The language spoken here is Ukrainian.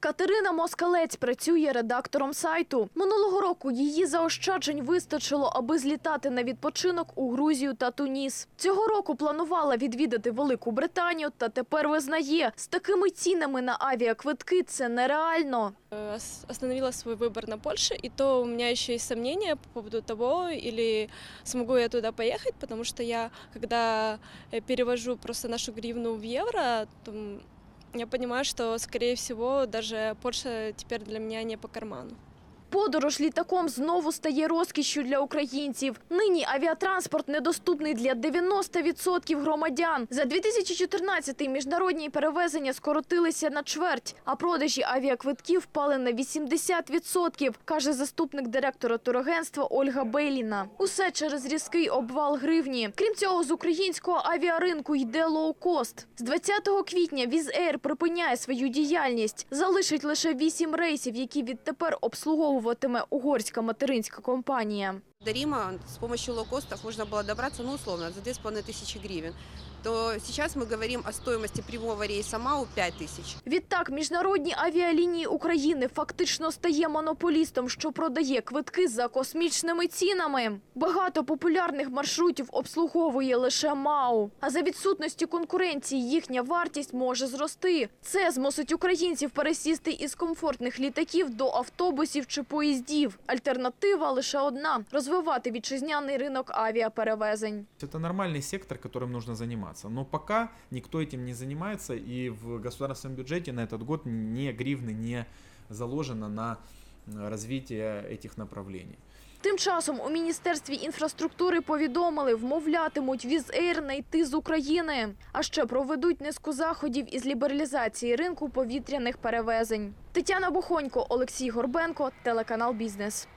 Катерина Москалець працює редактором сайту. Минулого року її заощаджень вистачило, аби злітати на відпочинок у Грузію та Туніс. Цього року планувала відвідати Велику Британію та тепер визнає, з такими цінами на авіаквитки це нереально. Э, ос- остановила свой выбор на Польше, и то у меня еще есть сомнения по поводу того, или смогу я туда поехать, потому что я, когда э, перевожу просто нашу гривну в евро, то м, я понимаю, что, скорее всего, даже Польша теперь для меня не по карману. Подорож літаком знову стає розкішшю для українців. Нині авіатранспорт недоступний для 90% громадян. За 2014-й міжнародні перевезення скоротилися на чверть, а продажі авіаквитків впали на 80%, каже заступник директора турагентства Ольга Бейліна. Усе через різкий обвал гривні. Крім цього, з українського авіаринку йде лоукост. З 20 квітня Візер припиняє свою діяльність. Залишить лише 8 рейсів, які відтепер обслуговуватиме угорська материнська компанія. До Рима с помощью лоукостов можно было добраться, ну, условно, за 2500 гривен. То сейчас мы говорим о стоимости прямого рейса МАУ 5000. Відтак, міжнародні авіалінії України фактично стає монополістом, що продає квитки за космічними цінами. Багато популярних маршрутів обслуговує лише МАУ. А за відсутності конкуренції їхня вартість може зрости. Це змусить українців пересісти із комфортних літаків до автобусів чи поїздів. Альтернатива лише одна розвивати вітчизняний ринок авіаперевезень. Это нормальный сектор, которым нужно заниматься. Но пока никто этим не занимается, и в государственном бюджете на этот год ни гривны не заложено на э, развитие этих направлений. Тим часом у міністерстві інфраструктури повідомили, вмовлятимуть візейр не йти з України, а ще проведуть низку заходів із лібералізації ринку повітряних перевезень. Тетяна Бухонько, Олексій Горбенко, телеканал Бізнес.